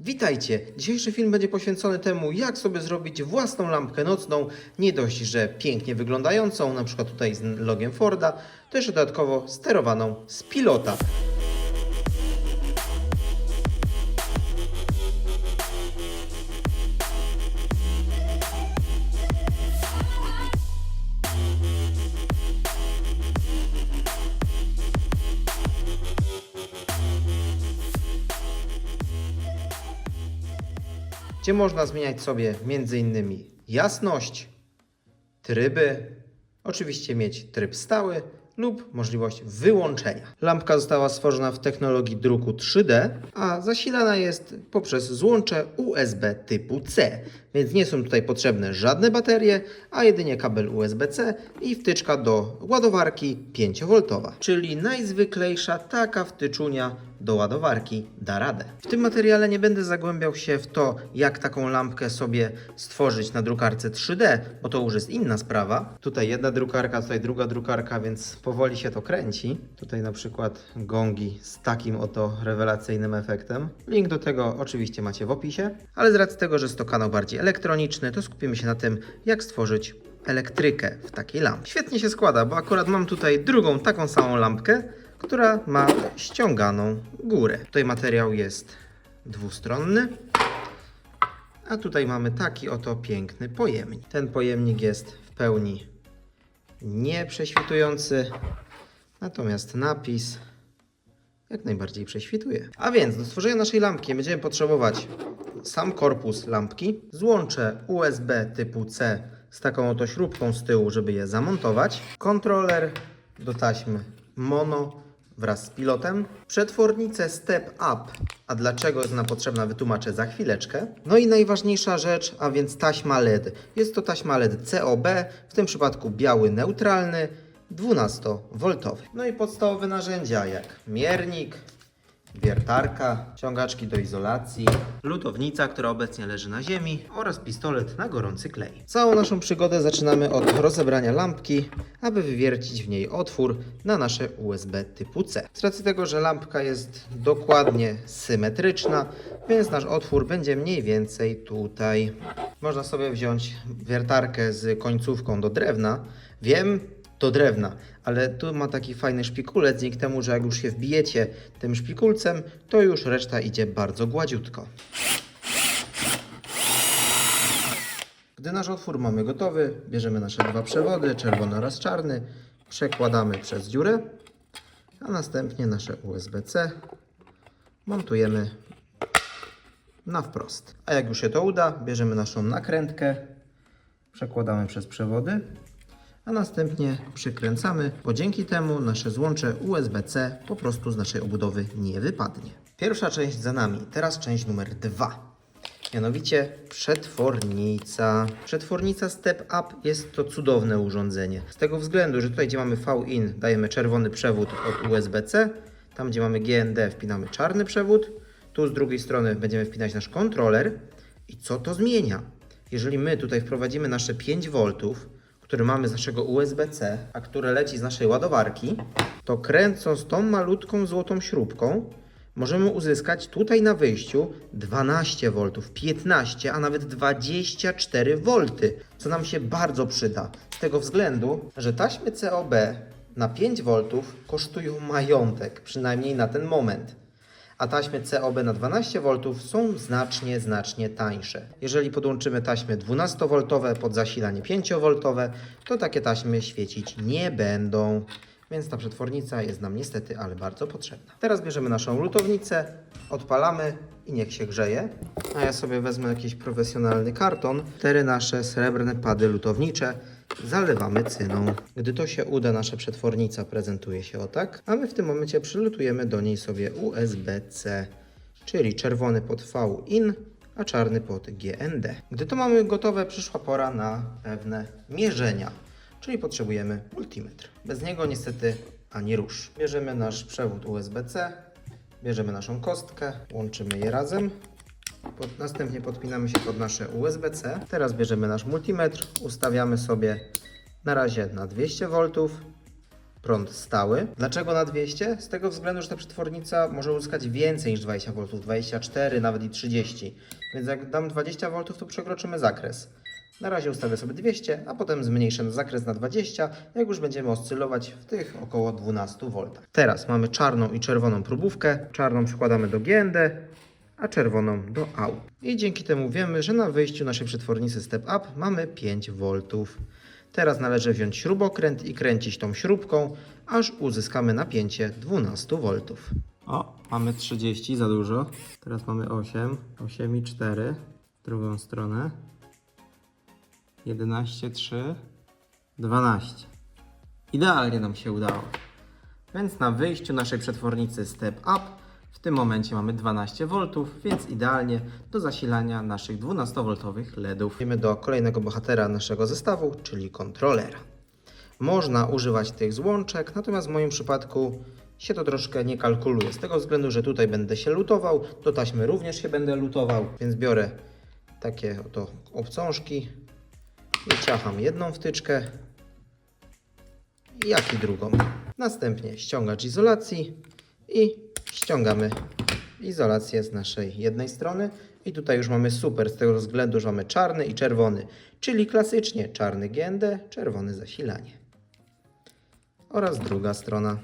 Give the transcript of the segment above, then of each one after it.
Witajcie! Dzisiejszy film będzie poświęcony temu, jak sobie zrobić własną lampkę nocną, nie dość, że pięknie wyglądającą, na przykład tutaj z logiem Forda, jeszcze dodatkowo sterowaną z pilota. Gdzie można zmieniać sobie m.in. jasność, tryby, oczywiście mieć tryb stały lub możliwość wyłączenia. Lampka została stworzona w technologii druku 3D, a zasilana jest poprzez złącze USB typu C, więc nie są tutaj potrzebne żadne baterie, a jedynie kabel USB-C i wtyczka do ładowarki 5V, czyli najzwyklejsza taka wtyczunia do ładowarki da radę. W tym materiale nie będę zagłębiał się w to, jak taką lampkę sobie stworzyć na drukarce 3D, bo to już jest inna sprawa. Tutaj jedna drukarka, tutaj druga drukarka, więc powoli się to kręci. Tutaj na przykład gongi z takim oto rewelacyjnym efektem. Link do tego oczywiście macie w opisie, ale z racji tego, że jest to kanał bardziej elektroniczny, to skupimy się na tym, jak stworzyć elektrykę w takiej lampie. Świetnie się składa, bo akurat mam tutaj drugą taką samą lampkę, która ma ściąganą górę. Tutaj materiał jest dwustronny, a tutaj mamy taki oto piękny pojemnik. Ten pojemnik jest w pełni nieprześwitujący, natomiast napis jak najbardziej prześwituje. A więc do stworzenia naszej lampki będziemy potrzebować sam korpus lampki, złącze USB typu C z taką oto śrubką z tyłu, żeby je zamontować, kontroler do taśmy mono wraz z pilotem, przetwornicę Step Up, a dlaczego jest ona potrzebna wytłumaczę za chwileczkę. No i najważniejsza rzecz, a więc taśma LED. Jest to taśma LED COB, w tym przypadku biały neutralny, 12V. No i podstawowe narzędzia jak miernik, wiertarka, ciągaczki do izolacji, lutownica, która obecnie leży na ziemi oraz pistolet na gorący klej. Całą naszą przygodę zaczynamy od rozebrania lampki, aby wywiercić w niej otwór na nasze USB typu C. Z racji tego, że lampka jest dokładnie symetryczna, więc nasz otwór będzie mniej więcej tutaj. Można sobie wziąć wiertarkę z końcówką do drewna. Wiem, do drewna, ale tu ma taki fajny szpikulec, dzięki temu, że jak już się wbijecie tym szpikulcem, to już reszta idzie bardzo gładziutko. Gdy nasz otwór mamy gotowy, bierzemy nasze dwa przewody, czerwony oraz czarny, przekładamy przez dziurę, a następnie nasze USB-C montujemy na wprost. A jak już się to uda, bierzemy naszą nakrętkę, przekładamy przez przewody, a następnie przykręcamy, bo dzięki temu nasze złącze USB-C po prostu z naszej obudowy nie wypadnie. Pierwsza część za nami, teraz część numer dwa. Mianowicie przetwornica. Przetwornica Step Up jest to cudowne urządzenie. Z tego względu, że tutaj gdzie mamy V-in dajemy czerwony przewód od USB-C, tam gdzie mamy GND wpinamy czarny przewód, tu z drugiej strony będziemy wpinać nasz kontroler. I co to zmienia? Jeżeli my tutaj wprowadzimy nasze 5V, który mamy z naszego USB-C, a które leci z naszej ładowarki, to kręcąc tą malutką złotą śrubką, możemy uzyskać tutaj na wyjściu 12 V, 15, a nawet 24 V, co nam się bardzo przyda. Z tego względu, że taśmy COB na 5 V kosztują majątek, przynajmniej na ten moment a taśmy COB na 12V są znacznie, znacznie tańsze. Jeżeli podłączymy taśmy 12V pod zasilanie 5V, to takie taśmy świecić nie będą. Więc ta przetwornica jest nam niestety, ale bardzo potrzebna. Teraz bierzemy naszą lutownicę, odpalamy i niech się grzeje. A ja sobie wezmę jakiś profesjonalny karton. Cztery nasze srebrne pady lutownicze zalewamy cyną. Gdy to się uda, nasza przetwornica prezentuje się o tak, a my w tym momencie przylutujemy do niej sobie USB-C, czyli czerwony pod V-in, a czarny pod GND. Gdy to mamy gotowe, przyszła pora na pewne mierzenia, czyli potrzebujemy multimetr. Bez niego niestety ani rusz. Bierzemy nasz przewód USB-C, bierzemy naszą kostkę, łączymy je razem. Pod, następnie podpinamy się pod nasze USB-C. Teraz bierzemy nasz multimetr, ustawiamy sobie na razie na 200 V prąd stały. Dlaczego na 200? Z tego względu, że ta przetwornica może uzyskać więcej niż 20 V, 24, nawet i 30. Więc jak dam 20 V, to przekroczymy zakres. Na razie ustawię sobie 200, a potem zmniejszę zakres na 20, jak już będziemy oscylować w tych około 12 V. Teraz mamy czarną i czerwoną próbówkę. Czarną przykładamy do GND, a czerwoną do AU. I dzięki temu wiemy, że na wyjściu naszej przetwornicy Step Up mamy 5 V. Teraz należy wziąć śrubokręt i kręcić tą śrubką, aż uzyskamy napięcie 12 V. O, mamy 30 za dużo. Teraz mamy 8, 8 i 4 w drugą stronę. 11, 3, 12. Idealnie nam się udało. Więc na wyjściu naszej przetwornicy Step Up w tym momencie mamy 12 V, więc idealnie do zasilania naszych 12V LEDów. Idziemy do kolejnego bohatera naszego zestawu, czyli kontrolera. Można używać tych złączek, natomiast w moim przypadku się to troszkę nie kalkuluje. Z tego względu, że tutaj będę się lutował, do taśmy również się będę lutował, więc biorę takie oto obcążki i ciacham jedną wtyczkę, jak i drugą. Następnie ściągacz izolacji i ściągamy izolację z naszej jednej strony. I tutaj już mamy super z tego względu, że mamy czarny i czerwony, czyli klasycznie czarny GND, czerwony zasilanie. Oraz druga strona.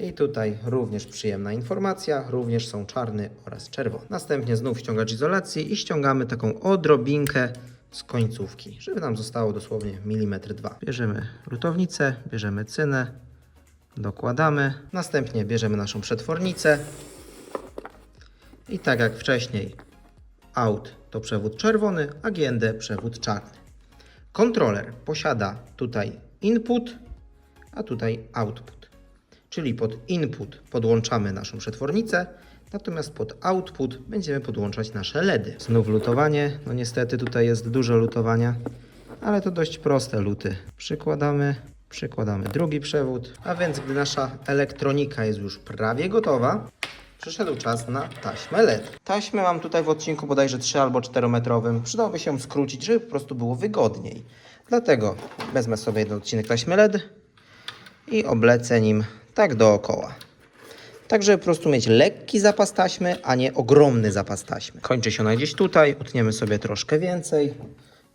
I tutaj również przyjemna informacja, również są czarny oraz czerwony. Następnie znów ściągacz izolacji i ściągamy taką odrobinkę z końcówki, żeby nam zostało dosłownie milimetr dwa. Bierzemy lutownicę, bierzemy cynę, dokładamy. Następnie bierzemy naszą przetwornicę i tak jak wcześniej out to przewód czerwony, a GND przewód czarny. Kontroler posiada tutaj input, a tutaj output. Czyli pod input podłączamy naszą przetwornicę, natomiast pod output będziemy podłączać nasze LEDy. Znów lutowanie. No niestety tutaj jest dużo lutowania, ale to dość proste luty. Przykładamy, przykładamy drugi przewód, a więc gdy nasza elektronika jest już prawie gotowa, przyszedł czas na taśmę LED. Taśmę mam tutaj w odcinku bodajże 3 albo 4 metrowym. Przydałoby się skrócić, żeby po prostu było wygodniej. Dlatego wezmę sobie jeden odcinek taśmy LED i oblecę nim tak dookoła. Tak, żeby po prostu mieć lekki zapas taśmy, a nie ogromny zapas taśmy. Kończy się ona gdzieś tutaj, utniemy sobie troszkę więcej,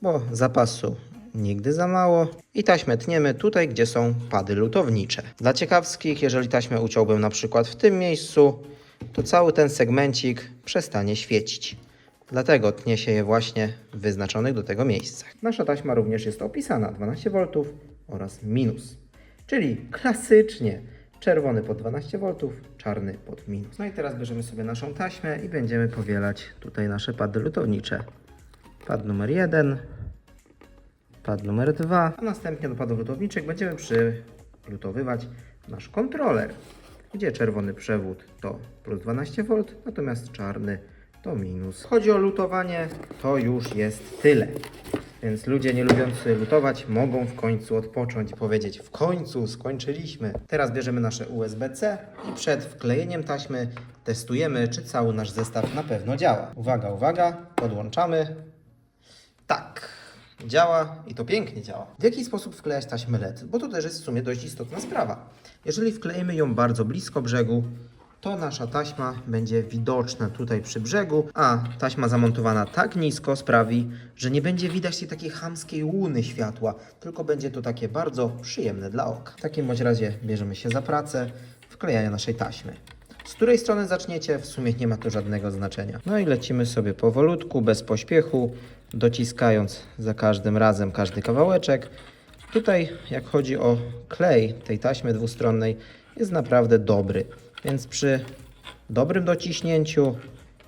bo zapasu nigdy za mało. I taśmę tniemy tutaj, gdzie są pady lutownicze. Dla ciekawskich, jeżeli taśmę uciąłbym na przykład w tym miejscu, to cały ten segmencik przestanie świecić. Dlatego tnie się je właśnie w wyznaczonych do tego miejscach. Nasza taśma również jest opisana 12 V oraz minus. Czyli klasycznie czerwony pod 12 V, czarny pod minus. No i teraz bierzemy sobie naszą taśmę i będziemy powielać tutaj nasze pady lutownicze. Pad numer 1, pad numer 2, a następnie do padów lutowniczych będziemy przylutowywać nasz kontroler, gdzie czerwony przewód to plus 12 V, natomiast czarny to minus. Chodzi o lutowanie, to już jest tyle. Więc ludzie nie lubiący lutować mogą w końcu odpocząć i powiedzieć w końcu skończyliśmy. Teraz bierzemy nasze USB-C i przed wklejeniem taśmy testujemy, czy cały nasz zestaw na pewno działa. Uwaga, uwaga, podłączamy. Działa i to pięknie działa. W jaki sposób wklejać taśmę LED? Bo to też jest w sumie dość istotna sprawa. Jeżeli wklejemy ją bardzo blisko brzegu, to nasza taśma będzie widoczna tutaj przy brzegu, a taśma zamontowana tak nisko sprawi, że nie będzie widać tej takiej chamskiej łuny światła, tylko będzie to takie bardzo przyjemne dla oka. W takim bądź razie bierzemy się za pracę wklejania naszej taśmy. Z której strony zaczniecie, w sumie nie ma to żadnego znaczenia. No i lecimy sobie powolutku, bez pośpiechu, dociskając za każdym razem każdy kawałeczek. Tutaj, jak chodzi o klej tej taśmy dwustronnej, jest naprawdę dobry, więc przy dobrym dociśnięciu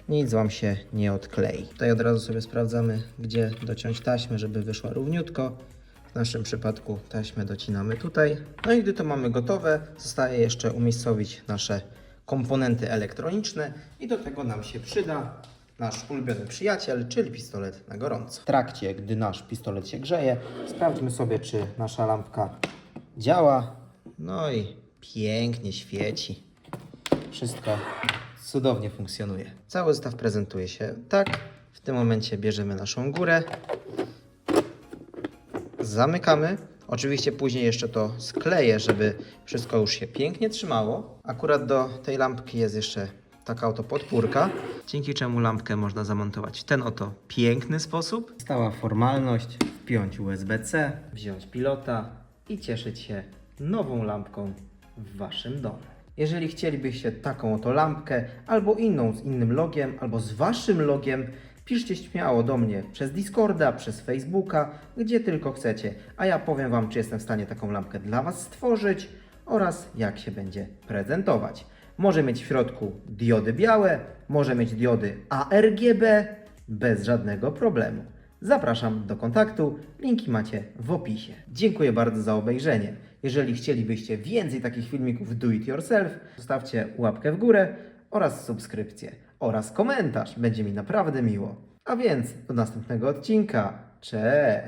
nic Wam się nie odklei. Tutaj od razu sobie sprawdzamy, gdzie dociąć taśmę, żeby wyszła równiutko. W naszym przypadku taśmę docinamy tutaj. No i gdy to mamy gotowe, zostaje jeszcze umiejscowić nasze komponenty elektroniczne i do tego nam się przyda nasz ulubiony przyjaciel, czyli pistolet na gorąco. W trakcie, gdy nasz pistolet się grzeje, sprawdźmy sobie, czy nasza lampka działa. No i pięknie świeci. Wszystko cudownie funkcjonuje. Cały zestaw prezentuje się tak. W tym momencie bierzemy naszą górę, zamykamy Oczywiście później jeszcze to skleję, żeby wszystko już się pięknie trzymało. Akurat do tej lampki jest jeszcze taka oto podpórka, dzięki czemu lampkę można zamontować w ten oto piękny sposób. Stała formalność, wpiąć USB-C, wziąć pilota i cieszyć się nową lampką w Waszym domu. Jeżeli chcielibyście taką oto lampkę, albo inną z innym logiem, albo z Waszym logiem, piszcie śmiało do mnie przez Discorda, przez Facebooka, gdzie tylko chcecie, a ja powiem Wam, czy jestem w stanie taką lampkę dla Was stworzyć oraz jak się będzie prezentować. Może mieć w środku diody białe, może mieć diody ARGB bez żadnego problemu. Zapraszam do kontaktu, linki macie w opisie. Dziękuję bardzo za obejrzenie. Jeżeli chcielibyście więcej takich filmików do it yourself, zostawcie łapkę w górę oraz subskrypcję oraz komentarz. Będzie mi naprawdę miło. A więc do następnego odcinka. Cześć!